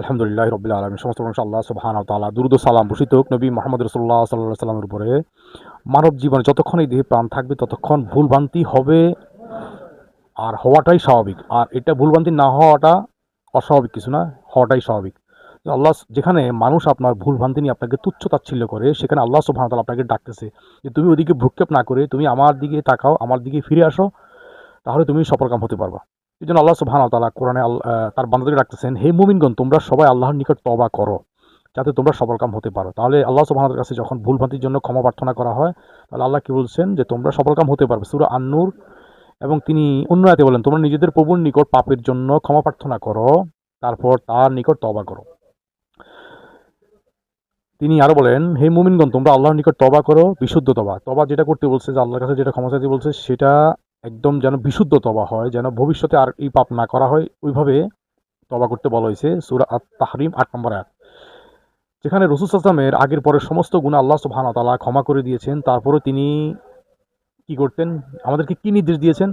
আলহামদুলিল্লাহ রবিল আলম সমস্ত প্রশংসা আল্লাহ তালা দুরুদ সালাম ভূষিত নবী মোহাম্মদ রসুল্লাহ সাল্লাহ সাল্লামের উপরে মানব জীবনে যতক্ষণ এই দেহে প্রাণ থাকবে, ততক্ষণ ভুলভ্রান্তি হবে আর হওয়াটাই স্বাভাবিক। আর এটা ভুলভ্রান্তি না হওয়াটা অস্বাভাবিক কিছু না, হওয়াটাই স্বাভাবিক। আল্লাহ যেখানে মানুষ আপনার ভুলভ্রান্তি নিয়ে আপনাকে তুচ্ছ তাচ্ছিল্য করে, সেখানে আল্লাহ সুবহান তালা আপনাকে ডাকতেছে যে তুমি ওদিকে ভ্রুক্ষেপ না করে, তুমি আমার দিকে তাকাও, আমার দিকে ফিরে আসো, তাহলে তুমি সফলকাম হতে পারবা। এই জন্য আল্লাহ সুবহান তালা কোরআনে তার বান্দাদেরকে ডাকতেছেন, হে মুমিনগণ, তোমরা সবাই আল্লাহর নিকট তবা করো, যাতে তোমরা সফলকাম হতে পারো। তাহলে আল্লাহ সুবহানের কাছে যখন ভুলভ্রান্তির জন্য ক্ষমা প্রার্থনা করা হয়, তাহলে আল্লাহ কি বলছেন যে, তোমরা সফলকাম হতে পারবে। সুরা আন্নুর, এবং তিনি অন্য আয়াতে বলেন, তোমরা নিজেদের প্রভুর নিকট পাপের জন্য ক্ষমা প্রার্থনা করো, তারপর তার নিকট তবা করো। তিনি আরও বলেন, হে মুমিনগণ, তোমরা আল্লাহর নিকট তবা করো, বিশুদ্ধ তবা তবা যেটা করতে বলছে, যে আল্লাহর কাছে যেটা ক্ষমা চাইতে বলছে, সেটা একদম যেন বিশুদ্ধ তবা হয়, যেন ভবিষ্যতে আর এই পাপ না করা হয়, ওইভাবে তবা করতে বলা হয়েছে সুরা আত তাহরিম আট নম্বর এক যেখানে রসুল আসলামের আগের পরের সমস্ত গুণ আল্লাহ সুবহান তালা ক্ষমা করে দিয়েছেন, তারপরে তিনি কি করতেন? আমাদেরকে কি নির্দেশ দিয়েছেন?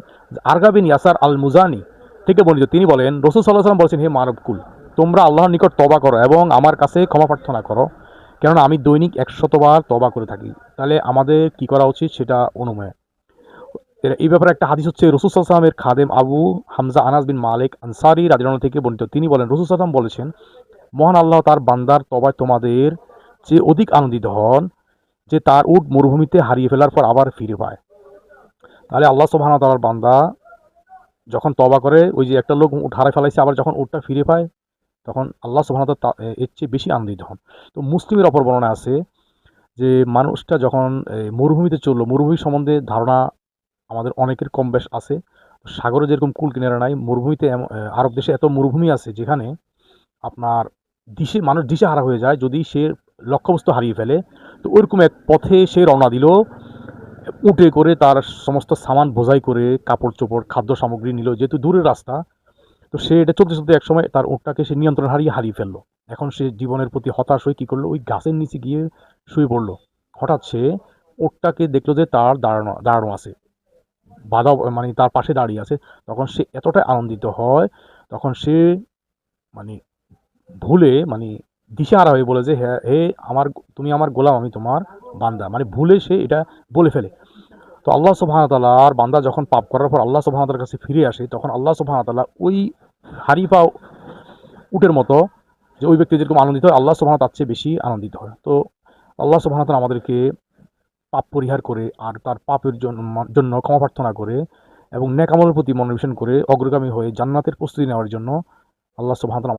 আরগাবিন ইয়াসার আল মুজানি থেকে বর্ণিত, তিনি বলেন, রসুল সাল্লাহ সাল্লাম বলছেন, হে মানবকুল তোমরা আল্লাহর নিকট তবা করো এবং আমার কাছে ক্ষমা প্রার্থনা করো, কেননা আমি দৈনিক একশতবার তবা করে থাকি। তাহলে আমাদের কি করা উচিত সেটা অনুময়। এই ব্যাপারে একটা হাদিস হচ্ছে, রসুল সাল্লামের খাদেম আবু হামজা আনাস বিন মালিক আনসারি রাজিয়াল্লাহু থেকে বর্ণিত। তিনি বলেন, রসুল সাল্লাম বলেছেন, মহান আল্লাহ তার বান্দার তবায় তোমাদের যে অধিক আনন্দিত হন যে তার উট মরুভূমিতে হারিয়ে ফেলার পর আবার ফিরে পায়। তাহলে আল্লাহ সুবহান তালার বান্দা যখন তবা করে, ওই যে একটা লোক উট হারাই ফেলাইছে, আবার যখন উটটা ফিরে পায়, তখন আল্লাহ সুবহান তাআলা তা- এর চেয়ে বেশি আনন্দিত হন। তো মুসলিমের অপর বর্ণনা আছে যে, মানুষটা যখন মরুভূমিতে চলল, মরুভূমি সম্বন্ধে ধারণা আমাদের অনেকের কম বেশ আছে। সাগরে যেরকম কুল কিনারা নাই, মরুভূমিতে আরব দেশে এত মরুভূমি আছে যেখানে আপনার দিশে মানুষ দিশে হারা হয়ে যায় যদি সে লক্ষ্যবস্তু হারিয়ে ফেলে। তো ওইরকম এক পথে সে রওনা দিল, উঠে করে তার সমস্ত সামান বোঝাই করে কাপড় চোপড়, খাদ্য সামগ্রী নিল, যেহেতু দূরের রাস্তা, তো সে এটা চলতে চলতে একসময় তার উটটাকে সে নিয়ন্ত্রণ হারিয়ে হারিয়ে ফেলল। এখন সে জীবনের প্রতি হতাশ হয়ে কী করল, ওই গাছের নিচে গিয়ে শুয়ে পড়ল। হঠাৎ সে উটটাকে দেখল যে তার দাঁড়ানো দাঁড়ানো আছে। বাধা মানে তার পাশে দাঁড়িয়ে আছে। তখন সে এতটাই আনন্দিত হয়, তখন সে মানে ভুলে মানে দিশেহারা হয়ে বলে যে হ্যাঁ হে, আমার, তুমি আমার গোলাম, আমি তোমার বান্দা। মানে ভুলে সে এটা বলে ফেলে। তো আল্লাহ সুবাহতাল্লাহর বান্দা যখন পাপ করার পর আল্লাহ সুবাহতালার কাছে ফিরে আসে, তখন আল্লাহ সুবাহতাল্লাহ ওই হারিফা উটের মতো, যে ওই ব্যক্তি যেরকম আনন্দিত হয়, আল্লাহ সুবাহ তার চেয়ে বেশি আনন্দিত হয়। তো আল্লাহ সুবাহতাল আমাদেরকে পাপ পরিহার করে আর তার পাপের জন্য ক্ষমা প্রার্থনা করে এবং নেকামলের প্রতি মনোনিবেশন করে অগ্রগামী হয়ে জান্নাতের প্রস্তুতি নেওয়ার জন্য আল্লাহ সুবাহতাল